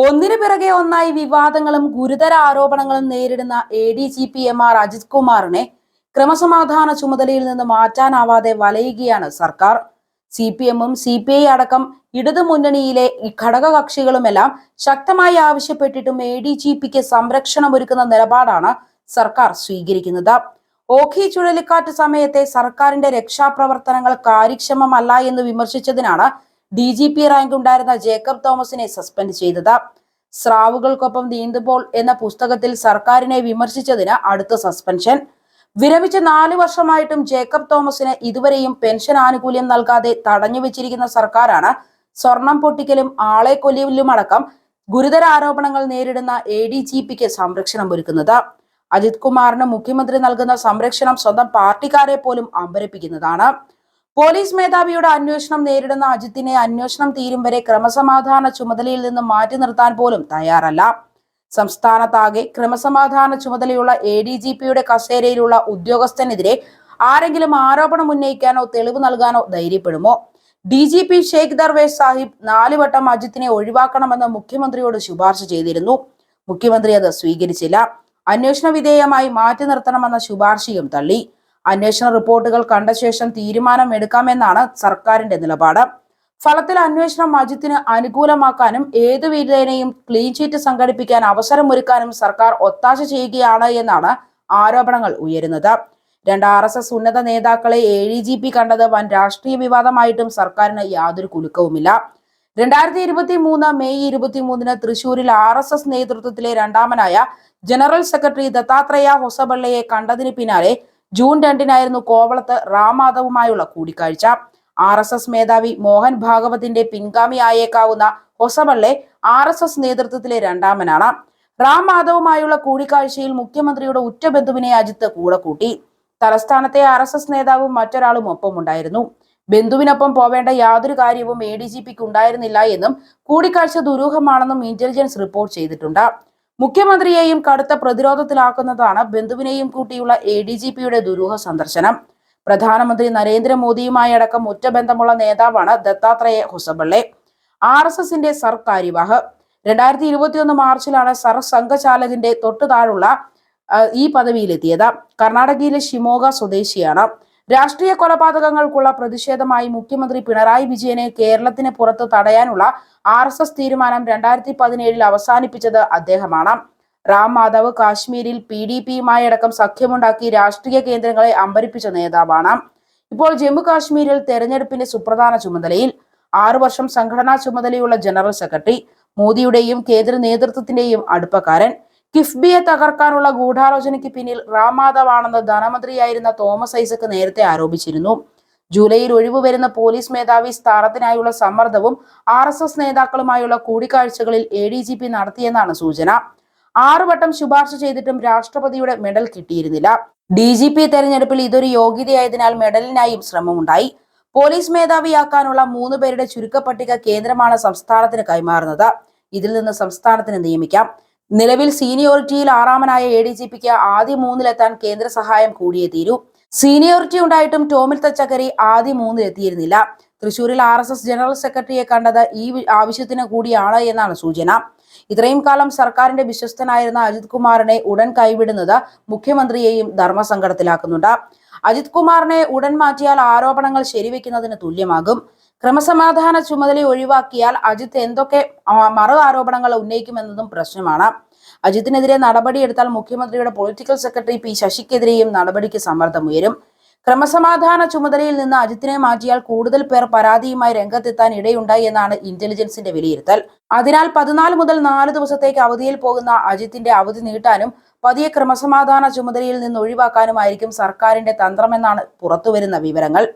ഒന്നിനു പിറകെ ഒന്നായി വിവാദങ്ങളും ഗുരുതര ആരോപണങ്ങളും നേരിടുന്ന A D G P M R Ajith കുമാറിനെ ക്രമസമാധാന ചുമതലയിൽ നിന്ന് മാറ്റാനാവാതെ വലയുകയാണ് സർക്കാർ. സി പി എമ്മും സി പി ഐ അടക്കം ഇടതു മുന്നണിയിലെ ഈ ഘടകകക്ഷികളുമെല്ലാം ശക്തമായി ആവശ്യപ്പെട്ടിട്ടും എ ഡി ജി പിക്ക് സംരക്ഷണം ഒരുക്കുന്ന നിലപാടാണ് സർക്കാർ സ്വീകരിക്കുന്നത്. ഓഖി ചുഴലിക്കാറ്റ് സമയത്തെ സർക്കാരിന്റെ രക്ഷാപ്രവർത്തനങ്ങൾ കാര്യക്ഷമമല്ല എന്ന് വിമർശിച്ചതിനാണ് ഡി ജി പി റാങ്ക് ഉണ്ടായിരുന്ന ജേക്കബ് തോമസിനെ സസ്പെൻഡ് ചെയ്തത്. സ്രാവുകൾക്കൊപ്പം നീന്തുമ്പോൾ എന്ന പുസ്തകത്തിൽ സർക്കാരിനെ വിമർശിച്ചതിന് അടുത്ത സസ്പെൻഷൻ. വിരമിച്ച നാലു വർഷമായിട്ടും ജേക്കബ് തോമസിന് ഇതുവരെയും പെൻഷൻ ആനുകൂല്യം നൽകാതെ തടഞ്ഞു വെച്ചിരിക്കുന്ന സർക്കാരാണ് സ്വർണം പൊട്ടിക്കലും ആളെ കൊല്ലിലുമടക്കം ഗുരുതര ആരോപണങ്ങൾ നേരിടുന്ന എ ഡി ജി പിക്ക് സംരക്ഷണം ഒരുക്കുന്നത്. അജിത് കുമാറിന് മുഖ്യമന്ത്രി നൽകുന്ന സംരക്ഷണം സ്വന്തം പാർട്ടിക്കാരെ പോലും അമ്പരപ്പിക്കുന്നതാണ്. പോലീസ് മേധാവിയുടെ അന്വേഷണം നേരിടുന്ന അജിത്തിനെ അന്വേഷണം തീരും വരെ ക്രമസമാധാന ചുമതലയിൽ നിന്ന് മാറ്റി നിർത്താൻ പോലും തയ്യാറല്ല. സംസ്ഥാനത്താകെ ക്രമസമാധാന ചുമതലയുള്ള എ ഡി ജി പിയുടെ കസേരയിലുള്ള ഉദ്യോഗസ്ഥനെതിരെ ആരെങ്കിലും ആരോപണം ഉന്നയിക്കാനോ തെളിവ് നൽകാനോ ധൈര്യപ്പെടുമോ? D G P Shaik Darvesh Saheb നാലുവട്ടം അജിത്തിനെ ഒഴിവാക്കണമെന്ന് മുഖ്യമന്ത്രിയോട് ശുപാർശ ചെയ്തിരുന്നു. മുഖ്യമന്ത്രി അത് സ്വീകരിച്ചില്ല. അന്വേഷണ വിധേയമായി മാറ്റി നിർത്തണമെന്ന ശുപാർശയും തള്ളി. അന്വേഷണ റിപ്പോർട്ടുകൾ കണ്ട ശേഷം തീരുമാനം എടുക്കാമെന്നാണ് സർക്കാരിന്റെ നിലപാട്. ഫലത്തിൽ അന്വേഷണം അജിത്തിന് അനുകൂലമാക്കാനും ഏതു വിധേനയും ക്ലീൻ ചീറ്റ് സംഘടിപ്പിക്കാൻ അവസരമൊരുക്കാനും സർക്കാർ ഒത്താശ ചെയ്യുകയാണ് എന്നാണ് ആരോപണങ്ങൾ ഉയരുന്നത്. രണ്ട് ആർ എസ് എസ് ഉന്നത നേതാക്കളെ എ ഡി ജി പി കണ്ടത് വൻ രാഷ്ട്രീയ വിവാദമായിട്ടും സർക്കാരിന് യാതൊരു കുലുക്കവുമില്ല. രണ്ടായിരത്തി ഇരുപത്തി മൂന്ന് മെയ് ഇരുപത്തി മൂന്നിന് തൃശൂരിൽ ആർ എസ് എസ് നേതൃത്വത്തിലെ രണ്ടാമനായ ജനറൽ സെക്രട്ടറി ദത്താത്രേയ ഹൊസബള്ളയെ കണ്ടതിന് പിന്നാലെ ജൂൺ രണ്ടിനായിരുന്നു കോവളത്ത് റാമാധവുമായുള്ള കൂടിക്കാഴ്ച. ആർ എസ് എസ് മേധാവി മോഹൻ ഭാഗവതിന്റെ പിൻഗാമിയായേക്കാവുന്ന ഹൊസബള്ളെ ആർ എസ് എസ് നേതൃത്വത്തിലെ രണ്ടാമനാണ്. റാം മാധവുമായുള്ള കൂടിക്കാഴ്ചയിൽ മുഖ്യമന്ത്രിയുടെ ഉറ്റ ബന്ധുവിനെ അജിത്ത് കൂടെ കൂട്ടി. തലസ്ഥാനത്തെ ആർ എസ് എസ് നേതാവും മറ്റൊരാളും ഒപ്പമുണ്ടായിരുന്നു. ബന്ധുവിനൊപ്പം പോവേണ്ട യാതൊരു കാര്യവും എ ഡി ജി പിക്ക് ഉണ്ടായിരുന്നില്ല എന്നും കൂടിക്കാഴ്ച ദുരൂഹമാണെന്നും ഇന്റലിജൻസ് റിപ്പോർട്ട് ചെയ്തിട്ടുണ്ട്. മുഖ്യമന്ത്രിയെയും കടുത്ത പ്രതിരോധത്തിലാക്കുന്നതാണ് ബന്ധുവിനെയും കൂട്ടിയുള്ള എ ഡി ജി പിയുടെ ദുരൂഹ സന്ദർശനം. പ്രധാനമന്ത്രി നരേന്ദ്രമോദിയുമായി അടക്കം ഉറ്റ ബന്ധമുള്ള നേതാവാണ് ദത്താത്രേയ ഹുസബള്ളെ. ആർ എസ് എസിന്റെ സർ കാര്യവാഹ്. രണ്ടായിരത്തി ഇരുപത്തിയൊന്ന് മാർച്ചിലാണ് സർ സംഘചാലകന്റെ തൊട്ടു താഴുള്ള ഈ പദവിയിലെത്തിയത്. കർണാടകയിലെ ഷിമോഗ സ്വദേശിയാണ്. രാഷ്ട്രീയ കൊലപാതകങ്ങൾക്കുള്ള പ്രതിഷേധമായി മുഖ്യമന്ത്രി പിണറായി വിജയനെ കേരളത്തിന് പുറത്ത് തടയാനുള്ള ആർ എസ് എസ് തീരുമാനം രണ്ടായിരത്തി പതിനേഴിൽ അവസാനിപ്പിച്ചത് അദ്ദേഹമാണ്. റാം മാധവ് കാശ്മീരിൽ പി ഡി പിയുമായി അടക്കം സഖ്യമുണ്ടാക്കി രാഷ്ട്രീയ കേന്ദ്രങ്ങളെ അമ്പരിപ്പിച്ച നേതാവാണ്. ഇപ്പോൾ ജമ്മു കാശ്മീരിൽ തെരഞ്ഞെടുപ്പിന്റെ സുപ്രധാന ചുമതലയിൽ ആറു വർഷം സംഘടനാ ചുമതലയുള്ള ജനറൽ സെക്രട്ടറി മോദിയുടെയും കേന്ദ്ര നേതൃത്വത്തിന്റെയും അടുപ്പക്കാരൻ കിഫ്ബിയെ തകർക്കാനുള്ള ഗൂഢാലോചനയ്ക്ക് പിന്നിൽ റാമാധവാണെന്ന് ധനമന്ത്രിയായിരുന്ന തോമസ് ഐസക് നേരത്തെ ആരോപിച്ചിരുന്നു. ജൂലൈയിൽ ഒഴിവ് വരുന്ന പോലീസ് മേധാവി സ്ഥാനത്തിനായുള്ള സമ്മർദ്ദവും ആർ എസ് എസ് നേതാക്കളുമായുള്ള കൂടിക്കാഴ്ചകളിൽ എ ഡി ജി പി നടത്തിയെന്നാണ് സൂചന. ആറു വട്ടം ശുപാർശ ചെയ്തിട്ടും രാഷ്ട്രപതിയുടെ മെഡൽ കിട്ടിയിരുന്നില്ല. ഡി ജി പി തെരഞ്ഞെടുപ്പിൽ ഇതൊരു യോഗ്യതയായതിനാൽ മെഡലിനായും ശ്രമമുണ്ടായി. പോലീസ് മേധാവിയാക്കാനുള്ള മൂന്ന് പേരുടെ ചുരുക്കപ്പട്ടിക കേന്ദ്രമാണ് സംസ്ഥാനത്തിന് കൈമാറുന്നത്. ഇതിൽ നിന്ന് സംസ്ഥാനത്തിന് നിയമിക്കാം. നിലവിൽ സീനിയോറിറ്റിയിൽ ആറാമനായ എ ഡി ജി പിക്ക് ആദ്യ മൂന്നിലെത്താൻ കേന്ദ്ര സഹായം കൂടിയേ തീരൂ. സീനിയോറിറ്റി ഉണ്ടായിട്ടും ടോമിൽ തച്ചക്കരി ആദ്യ മൂന്നിലെത്തിയിരുന്നില്ല. തൃശൂരിൽ ആർ എസ് എസ് ജനറൽ സെക്രട്ടറിയെ കണ്ടത് ഈ ആവശ്യത്തിന് കൂടിയാണ് എന്നാണ് സൂചന. ഇത്രയും കാലം സർക്കാരിന്റെ വിശ്വസ്തനായിരുന്ന അജിത് കുമാറിനെ ഉടൻ കൈവിടുന്നത് മുഖ്യമന്ത്രിയെയും ധർമ്മസങ്കടത്തിലാക്കുന്നുണ്ട്. അജിത് കുമാറിനെ ഉടൻ മാറ്റിയാൽ ആരോപണങ്ങൾ ശരിവെക്കുന്നതിന് തുല്യമാകും. ക്രമസമാധാന ചുമതല ഒഴിവാക്കിയാൽ അജിത്ത് എന്തൊക്കെ മറു ആരോപണങ്ങൾ ഉന്നയിക്കുമെന്നതും പ്രശ്നമാണ്. അജിത്തിനെതിരെ നടപടിയെടുത്താൽ മുഖ്യമന്ത്രിയുടെ പൊളിറ്റിക്കൽ സെക്രട്ടറി പി ശശിക്കെതിരെയും നടപടിക്ക് സമ്മർദ്ദമുയരും ക്രമസമാധാന ചുമതലയിൽ നിന്ന് അജിത്തിനെ മാറ്റിയാൽ കൂടുതൽ പേർ പരാതിയുമായി രംഗത്തെത്താൻ ഇടയുണ്ടായി എന്നാണ് ഇന്റലിജൻസിന്റെ വിലയിരുത്തൽ. അതിനാൽ പതിനാല് മുതൽ നാല് ദിവസത്തേക്ക് അവധിയിൽ പോകുന്ന അജിത്തിന്റെ അവധി നീട്ടാനും പതിയെ ക്രമസമാധാന ചുമതലയിൽ നിന്ന് ഒഴിവാക്കാനുമായിരിക്കും സർക്കാരിന്റെ തന്ത്രമെന്നാണ് പുറത്തുവരുന്ന വിവരങ്ങൾ.